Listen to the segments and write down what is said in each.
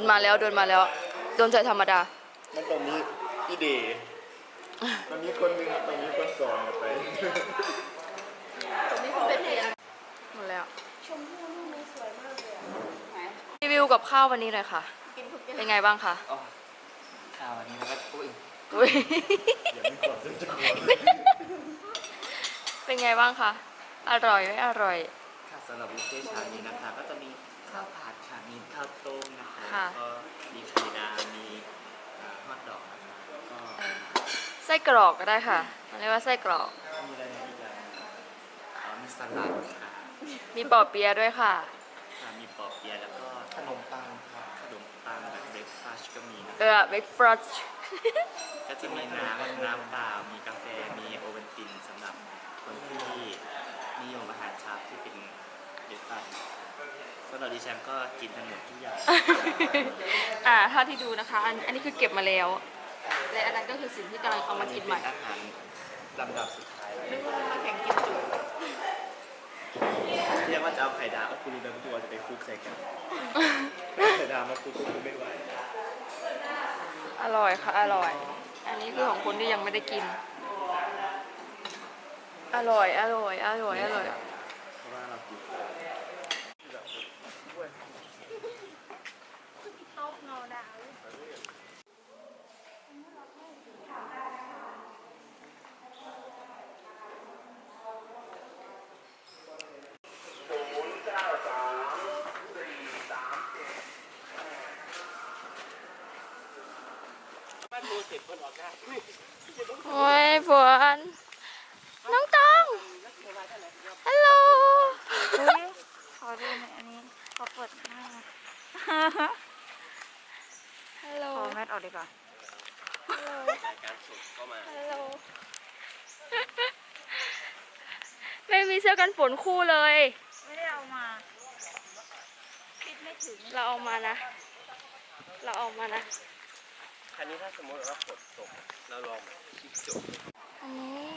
นมาแล้วโดนมาแล้วโดนใจธรรมดา มันตรงนี้อีเดย์ตอนนี้คนหนึงตอนนี้คนสองอะไปหมดแล้วรีวิวกับข้าววันนี้เลยค่ะเป็นไงบ้างคะอ๋อข้าวอันนี้แล้วก็อุ้ยอุ๊ยอย่าไม่กดจนจะหัวเป็นไงบ้างคะอร่อยไม่อร่อยค่ะ สำหรับบุฟเฟ่ต์เช้านี้นะคะ ก็จะมีข้าวผัดค่ะมีข้าวต้มนะคะค่ะ แล้วก็มีไข่ดาวมีอ่าฮอทดอกนะคะแล้วก็ไส้กรอกก็ได้ค่ะเรียกว่าไส้กรอก มีอะไรอีกอะอ๋อมีสลัดค่ะมีปอเปียะด้วยค่ะ ค่ะมีปอเปี๊ยะแล้วก็ขนมปังค่ะขนมปังแบบเบรคฟาสต์ก็มีนะเออเบรกฟรอชก็จะมีน้ำน้ำเปล่ามีกาแฟมีโอเวนตินสำหรับคนที่นิยมอาหารเช้าที่เป็น เบรคฟาสต์สำหรับดิฉันก็กินทั้งหมดทุกอย่างอ่าเท่าที่ดูนะคะ อันอันนี้คือเก็บมาแล้ว และอันนั้นก็คือสิ่งที่กำลังเอามากินใหม่ อาหารลำดับสุดท้ายนึกว่ามาแข่งกินจุเรียกว่าจะเอาไข่ดาวกับคุณลีเดอร์ตัวจะไปคลุกใส่กันไข่ดาวมาคลุกคลุกไม่ไหวอร่อยค่ะ อร่อย อันนี้คือของคนที่ยังไม่ได้กิน อร่อย อร่อย อร่อย อร่อย เพราะว่าเรากิน โอ้ยฝนน้องตอง ฮัลโหลขอดูหน่อยอันนี้ขอเปิดหน้าฮัลโหลขอแมสออกดีกว่าการสุดก็มาฮัลโหลไม่มีเสื้อกันฝนคู่เลย ไม่ได้เอามาคิดไม่ถึง เราเอามานะ เราเอามานะ คันนี้ถ้าสมมติว่าฝนตกเราลองคลิกจบอันนี้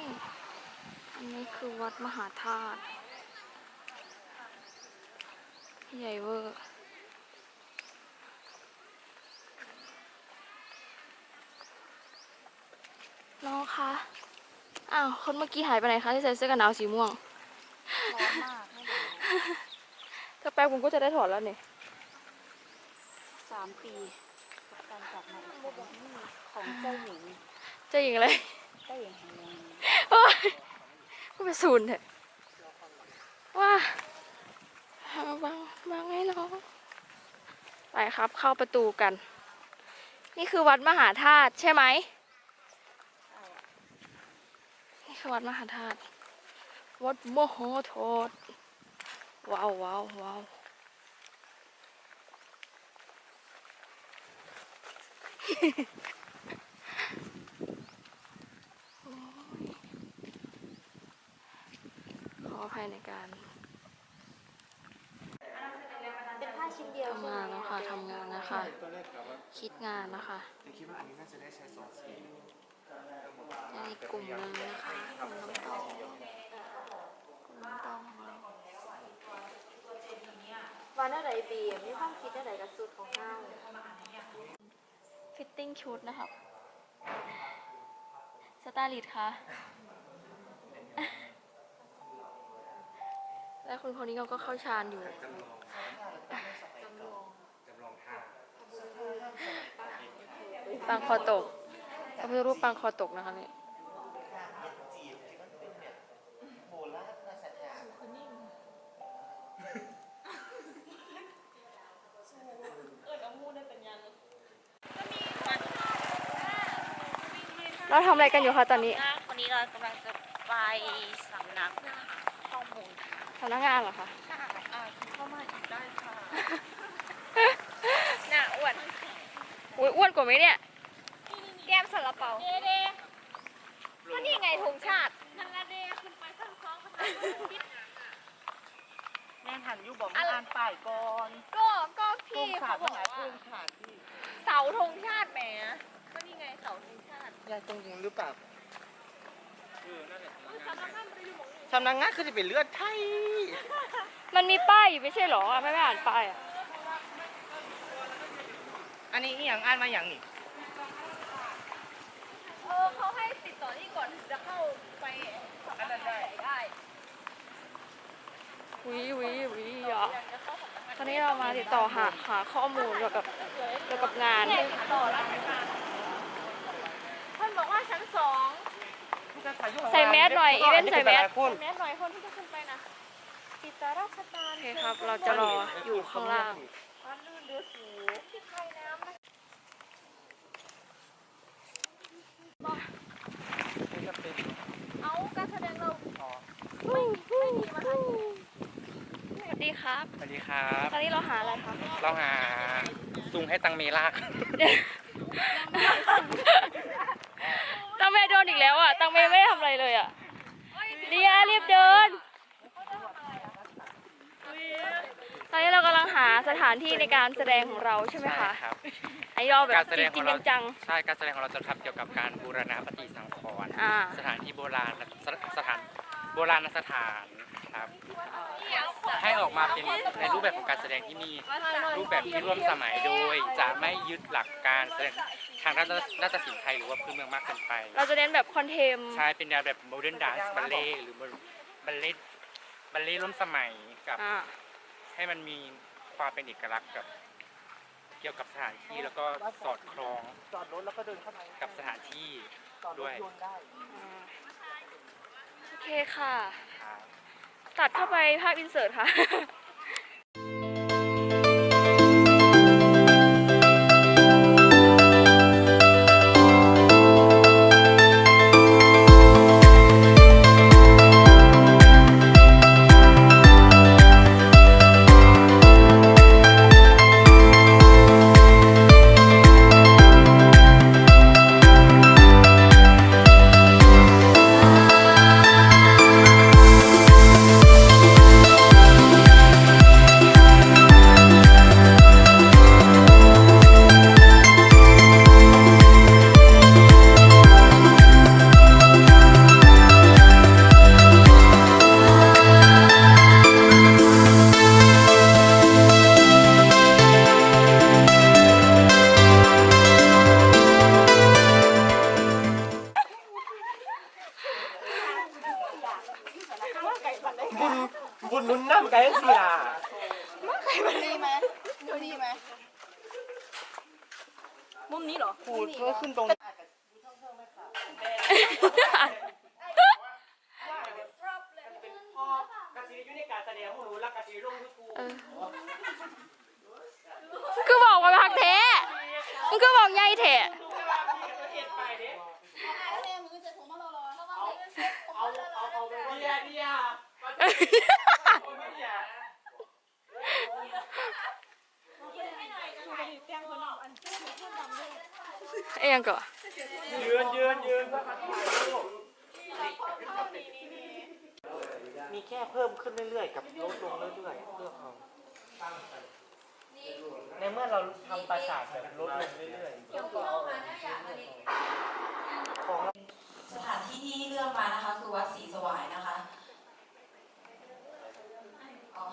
อันนี้คือวัดมหาธาตุใหญ่เวอร์น้องคะอ้าวคนเมื่อกี้หายไปไหนคะที่ใส่เสื้อกันหนาวสีม่วงร้อนมากไม่ได้ถ้าแป๊บผมก็จะได้ถอดแล้วเนี่ยสามปี การกลับมาอีกครั้งของเจ้าหญิงเจะยิงอะไรเจ้าหญิงแห่งเมืองนี้โอ๊ยก็ไปศูนย์เถอะว่าบางบางให้น้องไปครับเข้าประตูกัน นี่คือวัดมหาธาตุใช่ไหมนี่คือวัดมหาธาตุวัดมโหธรว้าวว้าวว้าว ขออภัยในการเป็นผ้าชิ้นเดียวทำงานแล้วค่ะทำงานนะคะ คิดงานนะคะคิดว่าอันนี้น่าจะได้ใช้สองสียังอีกลุ่มนึงนะคะกลุ่มน้ำตองกลุ่มน้ำตองของเราวันอะไรบีมีความคิดอะไรกับสูตรของเจ้า ฟิตติ้งชุดนะครับสไตาลิสต์คะและคุณคนนี้เขาก็เข้าชานอยู่ปางคอตกพระพุทธรูปปางคอตกนะคะเนี่ เราทำอะไรกันอยู่คะตอนนี้วันนี้เรากำลังจะไปสำนักข้อมูลสำนักงานเหรอคะเข้ามาอีกได้ค่ะหน้าอ้วนอุ้ยอ้วนกว่าไหมเนี่ย แก้มสลับเปาเด้เด้ก็นี่ไงธงชาตินั่นละเด้ขึ้นไปข้างคล้องแม่หันอยู่บอกมาอ่านป้ายก่อนก็ก็ธพี่งชาเขาติบอกไหนว่าธงชาติพี่เสาธงชาติแหมก็นี่ไงเสาธงชาติ ยายตรงนี้หรือเปล่าสำนักงานไม่ได้อยู่หมองนี้สำนักงานคือจะเป็นเลือดไทยมันมีป้ายอยู่ไม่ใช่เหรอไม่ไม่อ่านป้ายอะ อันนี้อหย่างอ่านมาอย่างนี้เออเขาให้ติดต่อนี่ก่อนถึงจะเข้าไปอันนั้นได้ได้วิวิวิอะตอนนี้เรามาติดต่อหาหาข้อมูลเกี่ยวกับเกี่ยวกับงานต่อราชการ เพื่อนบอกว่าชั้นสองใส่แมสหน่อยอีเวนต์ใส่แมสแม้หน่อยคนที่จะขึ้นไปนะติดต่อราชการโอเคครับ เราจะรออยู่ข้างล่างบ้านลื่นเรือสูงที่ใครน้ำนะเอาการแสดงเราไม่ไม่มีมาให้สวัสดีครับ สวัสดีครับ ตอนนี้เราหาอะไรครับ เราหาซุงให้ตังเมลาก ตังเมย์โดนอีกแล้วอะ ตังเมย์ไม่ได้ทำอะไรเลยอะเดียรีบเดิน ตอนนี้เรากำลังหาสถานที่ในการแสดงของเราใช่ไหมคะครับไอ้เราแบบการแสจดริงงขจอริงงเราจัง ใช่การแสดงของเราจะทำเกี่ยวกับการบูรณะปฏิสังขรณ์อ่า สถานที่โบราณสถสถานโบราณสถานครับ ให้ออกมาเป็นในรูปแบบของการแสดงที่มี รูปแบบที่ร่วมสมัยโดย จะไม่ยึดหลักการแสดงทางด้านนาฏศิลป์ไทยหรือว่าพื้นเมืองมากเกินไปเราจะเน้นแบบคอนเทม ใช่เป็นแนวแบบโมเดิร์นดานซ์บัลเล่หรือบัลเล่บัลเล่ร่วมสมัยกับ อ่า ให้มันมี ความเป็นเอกลักษณ์กับ เกี่ยวกับสถานที่แล้วก็สอดคล้องกับสถานที่ด้วยโอเคค่ะ ครับตัดเข้าไปภาพอินเสิร์ตค่ะ บุญนุ่นน้ำไก่สิล่ะดีไหมดูดีไหมมุมนี้เหรอพูดเพื่อขึ้นตรงเออมึงก็บอกว่าพักแท้มึงก็บอกไงแท้เอ้ยั เองก่อนยืนยืนยืนมีแค่เพิ่มขึ้นเรื่อยๆ กับลดลงเรื่อยๆเพื่อเอาในเมื่อเราทำปราสาทแบบลดลงเรื่อยๆของสถานที่ที่เลือกมานะคะคือวัดศรีสวายนะคะอ๋อ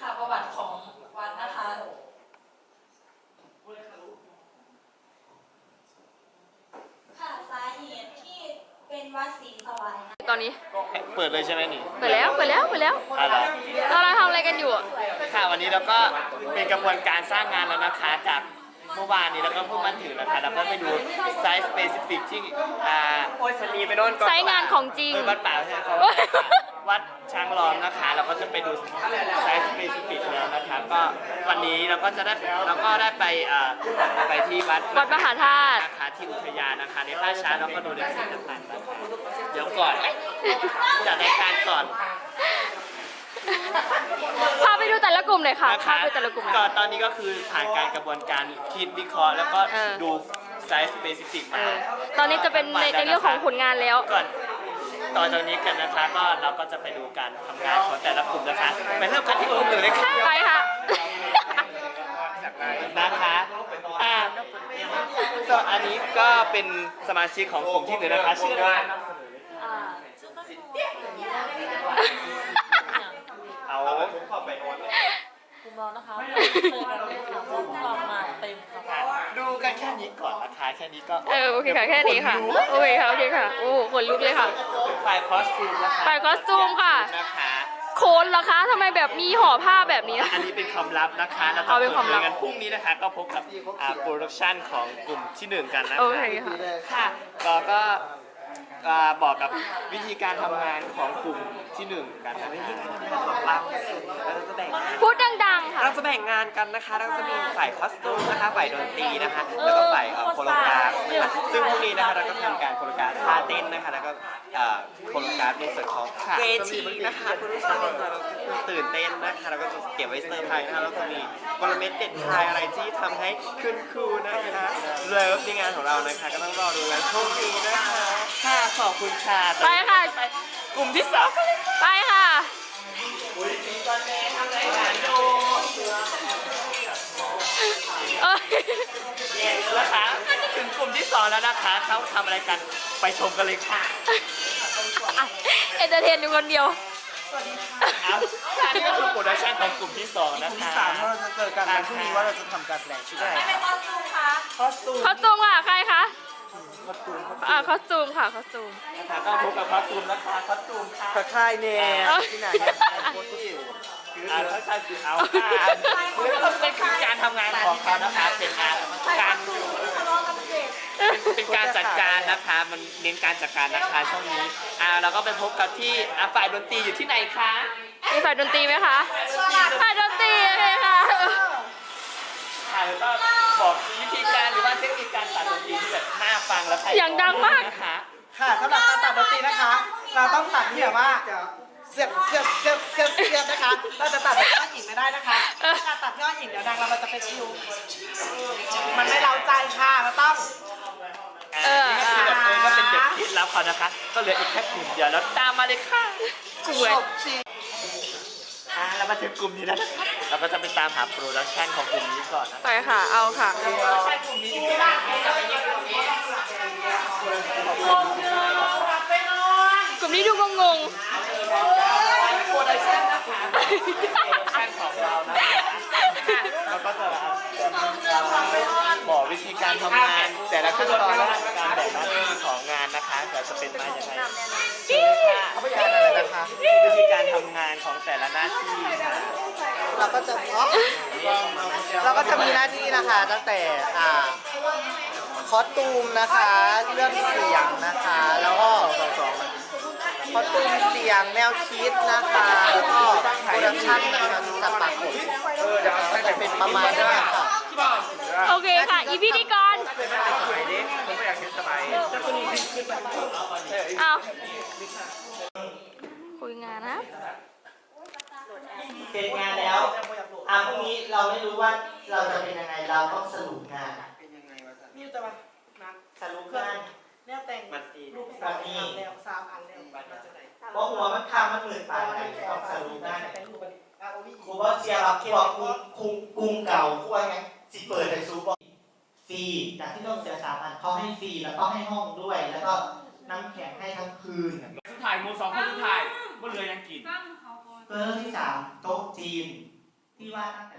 ค่ะประวัติของวัดนะคะ ค่ะสาเหตุที่เป็นวัดศรีสวายนะ ต อนนี้ เปิดเลยใช่ไหมนี่เปิดแล้ว เปิดแล้ว เปิดแล้ว อะไรเราเราทำอะไรกันอยู่อะค่ะวันนี้เราก็เป็นกระบวนการสร้างงานแล้วนะคะจากเมื่อวานนี้แล้วก็เพิ่งมาถึงนะคะแล้วก็ไปดูไซส์สเปซิฟิกที่อ่าโอ้ยสลีไปโน่นก่อนไซต์งานของจริง เออวัดป่าใช่ไหมครับ วัดช้างล้อมนะคะ เราก็จะไปดูไซส์สเปซิฟิกแล้วนะคะก็วันนี้เราก็จะได้เราก็ได้ไปเอ่อไปที่วัดวัดมหาธาตุ นะคะที่อุทยานนะคะในท่าช้างแล้วก็ดูในสิ่งต่างๆนะคะเดี๋ยวก่อนจัดรายการก่อน พาไปดูแต่ละกลุ่มหน่อยค่ะนะพาคะไปแต่ละกลุ่มหน่ก็อยตอนนี้ก็คือผ่านการกระบวนการคิดวิเคราะห์แล้วก็เออ ดูไซส์สเปซิฟิกเอมาอตอนนี้จะเป็นในในเรื่องของผลงานแล้ว ก่อน ต่อจากนี้กันนะคะ ก็เราก็จะไปดูการทำงานของแต่ละกลุ่มนะคะไปเริ่มกันที่กลุ่มหนึ่งเลยค่ะไปค่ะ นะคะอ่าส่วนอันนี้ก็เป็นสมาชิกของกลุ่มที่หนึ่งนะคะชื่อว่าเอา กลุ่มเรานะคะไม่เจอกันเลยค่ะเพราะพวกเรามาเต็มค่ะดูกันแค่นี้ก่อนนะคะแค่นี้ก็เออโอเคค่ะแค่นี้ค่ะโอเคค่ะโอเคค่ะโอ้ขนลุกเลยค่ะฝ่ายคอสตูมนะคะฝ่ายคอสตูมค่ะนะคะโคนเหรอคะทำไมแบบมีห่อผ้าแบบนี้ อันนี้เป็นความลับนะคะเราจะเอาเป็นความลับปิดกันพรุ่งนี้นะคะ ก็พบกับอ่าโปรดักชันของกลุ่มที่หนึ่งกันนะคะโอเคค่ะค่ะก็ก็ อ่าบอกกับวิธีการทำงานของกลุ่มที่หนึ่งกันนะคะเราเราจะแบ่งพูดดังๆ ค่ะ เราจะแบ่งงานกันนะคะ เราจะมีฝ่ายคอสตูมนะคะฝ่ายดนตรีนะคะ แล้วก็ฝ่ายเอ่อโคโลกราฟนะคะซึ่งพวกนี้นะคะเราก็ทำการโคโลกราฟท่าเต้นนะคะ แล้วก็เอ่อโคโลกราฟในส่วนของเวทีนะคะคุณผู้ชมเราก็ตื่นเต้นนะคะเราก็จะเก็บไว้เซอร์ไพรส์นะคะเราจะมีกลเม็ดเด็ดทายอะไรที่ทำให้ขึ้นครูนะคะเลิฟในงานของเรานะคะ ก็ต้องรอดูกันพรุ่งนี้นะคะ ค่ะขอบคุณค่ะไปค่ะกลุ่มที่สองไปค่ะเอ้ยนะคะถึงกลุ่มที่สองแล้วนะคะเขาทำอะไรกันไปชมกันเลยค่ะเอนเตอร์เทนอยู่คนเดียวครับอันนี้ก็คือโปรดักชันของกลุ่มที่สองนะคะที่สามเราจะเจอกันวันพรุ่งนี้ว่าเราจะทำการแสดงชุดอะไรคอสตูมค่ะใครคะ อ่าคอสตูมค่ะคอสตูม นะคะก็พบกับคอสตูมนะคะคอสตูมค่ะกระค่ายเนเอ้ย ที่ไหนโคตรที่อ่าเขาใช้สื่อเอาค่ะเป็นการทำงานของเขานะคะเป็นงานการเป็นเป็นการจัดการนะคะมันเน้นการจัดการนะคะช่วงนี้อ่าเราก็ไปพบกับที่อ่าฝ่ายดนตรีอยู่ที่ไหนคะ มีฝ่ายดนตรีไหมคะฝ่ายดนตรีโอเคค่ะ ค่ะแล้วก็บอกวิธีการหรือว่าเทคนิคการตัดดนตรีที่แบบน่าฟังและไพเราะอย่างดังมาก นะคะค่ะสำหรับการตัดดนตรีนะคะ เราต้องตัดที่แบบว่าเสียบเสียบเสียบเสียบเสียบนะคะ เราจะตัดแบบยอดหญิงไม่ได้นะคะถ้าการตัดยอดหญิงเดี๋ยวนางเรามันจะเป็นคิว มันไม่เล้าใจค่ะเราต้อง เออ นี่ก็คือแบบเออก็เป็นแบบคิดลับเขานะคะ ก็เหลืออีกแค่กลุ่มเดียวแล้วตามมาเลยค่ะกล้วย อ่าเรามาถึงกลุ่มนี้แล้วนะคะเราก็จะไปตามหาโปรดักชันของกลุ่มนี้ก่อนนะไปค่ะ เอาค่ะโปรดักชันกลุ่มนี้อยู่ที่ไหนจะไปยังกลุ่มนี้กลุ่มนี้ดูงงโปรดักชันนะคะโปรดักชันของเรานะคะเราก็จะบอกวิธีการทำงาน แต่ละขั้นตอนและการแบ่งหน้าที่ของงานนะคะ เดี๋ยวจะเป็นมาอย่างไรเชิญค่ะเขาไม่การอะไรนะคะวิธีการทำงานของแต่ละหน้าที่ค่ะเราก็จะอ๋อเราก็จะมีหน้าที่นะคะ ตั้งแต่อ่าคอสตูมนะคะ เรื่องเสียงนะคะ แล้วก็คอสตูมเสียงแนวคิดนะคะแล้วก็โปรดักชั่นนะคะจะปรากฏก็จะเป็นประมาณนี้ค่ะๆ โอเคค่ะ อีพิธีกรเอาคุยงานนะเสร็จงานแล้วอะพรุ่งนี้เราไม่รู้ว่าเราจะเป็นยังไง เราต้องสรุปงานนี่แต่ว่านัดสรุปงานแนวแต่งมันดีรูปสามอันแล้วสามอันแล้วมาจากไหนเพราะหัวมันทำมันหมื่นปลายไปต้องสรุปงานแต่งรูปกันอะโอ้ยครูว่าเชียร์เราพวกกรุงกรุงกรุงเก่าพวกไง ที่เปิดในซูบอฟรีจากที่ต้องเสียสามพันเขาให้ฟรีแล้วก็ให้ห้องด้วย แล้วก็น้ำแข็งให้ทั้งคืนสุดท้ายโมสองคนสุดท้ายก็เลยยังกินตั้งเขาก่อนเบอร์ที่สามโต๊ะจีนที่ว่าตั้งแต่